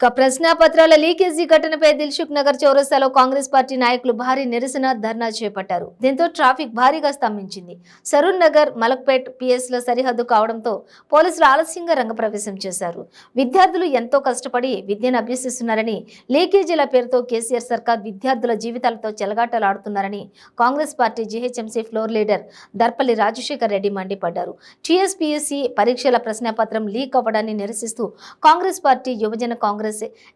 ఇక ప్రశ్నాపత్రాల లీకేజీ ఘటనపై దిల్సుఖ్ నగర్ చౌరస్తాలో కాంగ్రెస్ పార్టీ నాయకులు భారీ నిరసన ధర్నా చేపట్టారు. దీంతో ట్రాఫిక్ భారీగా స్తంభించింది. సరూర్ నగర్ మలక్పేట్ పిఎస్ల సరిహద్దు కావడంతో పోలీసులు ఆలస్యంగా రంగప్రవేశం చేశారు. విద్యార్థులు ఎంతో కష్టపడి విద్యను అభ్యసిస్తున్నారని లీకేజీల పేరుతో కేసీఆర్ సర్కార్ విద్యార్థుల జీవితాలతో చెలగాటలాడుతున్నారని Congress party GHMC floor leader Darpalli Rajashekar Reddy మండిపడ్డారు. టీఎస్పీఎస్సీ పరీక్షల ప్రశ్నాపత్రం లీక్ అవ్వడాన్ని నిరసిస్తూ కాంగ్రెస్ పార్టీ యువజన కాంగ్రెస్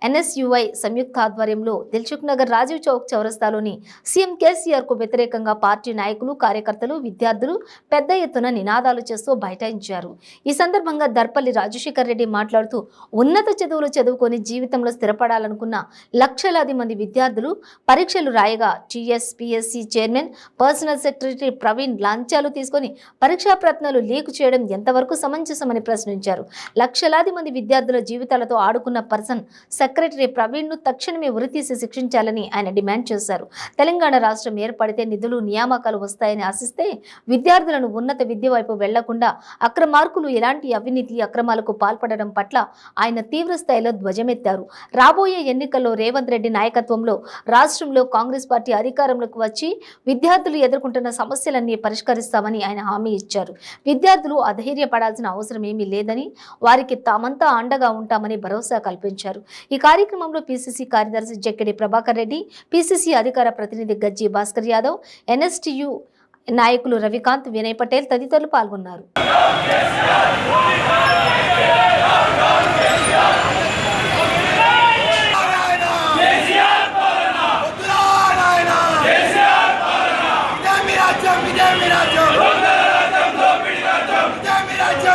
ఎన్ఎస్యుఐ సంయుక్త ఆధ్వర్యంలో దిల్సుఖ్ నగర్ రాజీవ్ చౌక్ చౌరస్తాలోని సీఎం కేసీఆర్కు వ్యతిరేకంగా పార్టీ నాయకులు కార్యకర్తలు విద్యార్థులు పెద్ద ఎత్తున నినాదాలు చేస్తూ బైఠాయించారు. ఈ సందర్భంగా దర్పల్లి రాజశేఖర్ రెడ్డి మాట్లాడుతూ ఉన్నత చదువులు చదువుకొని జీవితంలో స్థిరపడాలనుకున్న లక్షలాది మంది విద్యార్థులు పరీక్షలు రాయగా TSPSC chairman personal secretary Praveen లంచాలు తీసుకొని పరీక్షా ప్రశ్నలు లీక్ చేయడం ఎంతవరకు సమంజసమని ప్రశ్నించారు. లక్షలాది మంది విద్యార్థుల జీవితాలతో ఆడుకున్న పర్సన్ సెక్రటరీ ప్రవీణ్ను తక్షణమే ఉరితీసి శిక్షించాలని ఆయన డిమాండ్ చేశారు. తెలంగాణ రాష్ట్రం ఏర్పడితే నిధులు నియామకాలు వస్తాయని ఆశిస్తే విద్యార్థులను ఉన్నత విద్య వైపు వెళ్ళకుండా అక్రమార్కులు ఎలాంటి అవినీతి అక్రమాలకు పాల్పడడం పట్ల ఆయన తీవ్ర స్థాయిలో ధ్వజమెత్తారు. రాబోయే ఎన్నికల్లో రేవంత్ రెడ్డి నాయకత్వంలో రాష్ట్రంలో కాంగ్రెస్ పార్టీ అధికారంలోకి వచ్చి విద్యార్థులు ఎదుర్కొంటున్న సమస్యలన్నీ పరిష్కరిస్తామని ఆయన హామీ ఇచ్చారు. విద్యార్థులు అధైర్యపడాల్సిన అవసరం ఏమీ లేదని వారికి తామంతా అండగా ఉంటామని భరోసా కల్పించారు. ఈ కార్యక్రమంలో పిసిసి కార్యదర్శి జక్కెడి ప్రభాకర్ రెడ్డి పిసిసి అధికార ప్రతినిధి గజ్జి భాస్కర్ యాదవ్ ఎన్ఎస్టియు నాయకులు రవికాంత్ వినయ్ పటేల్ తదితరులు పాల్గొన్నారు.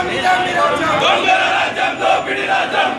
విద్యార్థుల போராட்டமா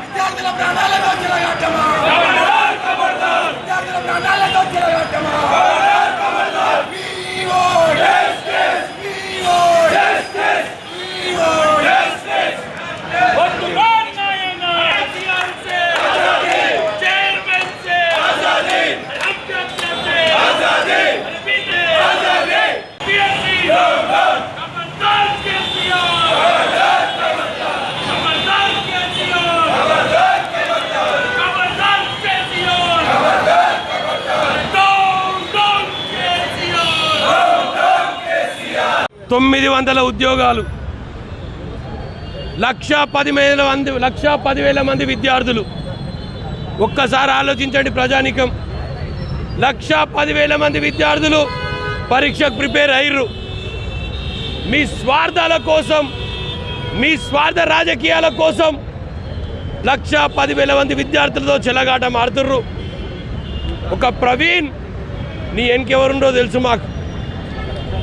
తొమ్మిది వందల ఉద్యోగాలు. లక్ష పదివేల మంది లక్ష పదివేల మంది విద్యార్థులు. ఒక్కసారి ఆలోచించండి ప్రజానికం. లక్ష పదివేల మంది విద్యార్థులు పరీక్షకు ప్రిపేర్ అయ్యారు మీ స్వార్థాల కోసం మీ స్వార్థ రాజకీయాల కోసం లక్ష పదివేల మంది విద్యార్థులతో చెలగాట మారుతుర్రు ఒక ప్రవీణ్ నీ వెనకెవరుండో తెలుసు మాకు.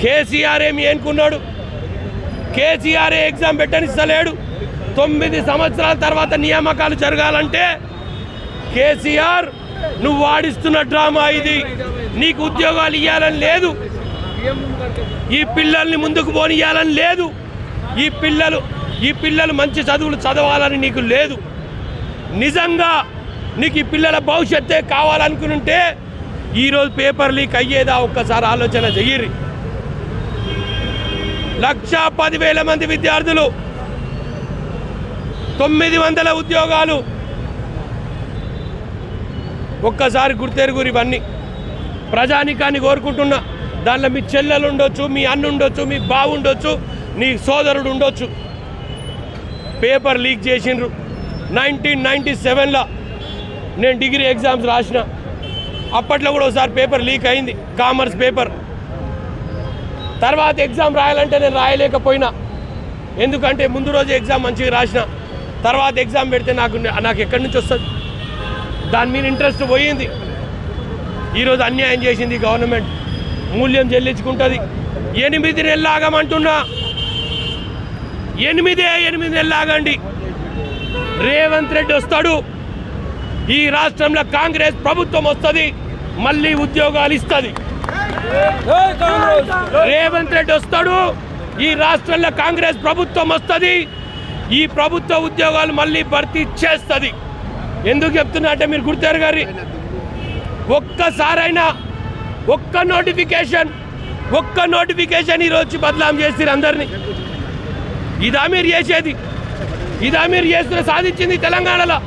కేసీఆర్ ఏమి అనుకున్నాడు కేసీఆర్ ఎగ్జామ్ పెట్టనిస్తలేడు? తొమ్మిది సంవత్సరాల తర్వాత నియామకాలు జరగాలంటే కేసీఆర్ నువ్వు వాడిస్తున్న డ్రామా ఇది. నీకు ఉద్యోగాలు ఇవ్వాలని లేదు. ఈ పిల్లల్ని ముందుకు పోనియాలని లేదు. ఈ పిల్లలు ఈ పిల్లలు మంచి చదువులు చదవాలని నీకు లేదు. నిజంగా నీకు ఈ పిల్లల భవిష్యత్తే కావాలనుకుంటే ఈరోజు పేపర్ లీక్ అయ్యేదా? ఒక్కసారి ఆలోచన చెయ్యరు లక్ష పదివేల మంది విద్యార్థులు తొమ్మిది వందల ఉద్యోగాలు. ఒక్కసారి గుర్తెరుగురు ఇవన్నీ. ప్రజానికాన్ని కోరుకుంటున్నా దానిలో మీ చెల్లెలు ఉండొచ్చు మీ అన్న ఉండొచ్చు మీ బావు ఉండొచ్చు నీ సోదరుడు ఉండొచ్చు. పేపర్ లీక్ చేసిండ్రు. నైన్టీన్ నైంటీ సెవెన్లో నేను డిగ్రీ ఎగ్జామ్స్ రాసిన. అప్పట్లో కూడా ఒకసారి పేపర్ లీక్ అయింది కామర్స్ పేపర్. తర్వాత ఎగ్జామ్ రాయాలంటే నేను రాయలేకపోయినా. ఎందుకంటే ముందు రోజు ఎగ్జామ్ మంచిగా రాసిన. తర్వాత ఎగ్జామ్ పెడితే నాకు నాకు ఎక్కడి నుంచి వస్తుంది? దాని మీద ఇంట్రెస్ట్ పోయింది. ఈరోజు అన్యాయం చేసింది గవర్నమెంట్. మూల్యం చెల్లించుకుంటుంది. ఎనిమిది నెలలు ఆగమంటున్నా. ఎనిమిదే ఎనిమిది నెలలు ఆగండి. రేవంత్ రెడ్డి వస్తాడు. ఈ రాష్ట్రంలో కాంగ్రెస్ ప్రభుత్వం వస్తుంది. మళ్ళీ ఉద్యోగాలు ఇస్తుంది. రేవంత్ రెడ్డి వస్తాడు. ఈ రాష్ట్రంలో కాంగ్రెస్ ప్రభుత్వం వస్తుంది. ఈ ప్రభుత్వ ఉద్యోగాలు మళ్ళీ భర్తీ చేస్తుంది. ఎందుకు చెప్తున్నా అంటే మీరు గుర్తారు గారి? ఒక్కసారైనా ఒక్క నోటిఫికేషన్ ఒక్క నోటిఫికేషన్ ఈరోజు బదలాం చేస్తారు అందరినీ. ఇదా మీరు చేసేది. ఇదా మీరు చేస్తున్న సాధించింది తెలంగాణలో.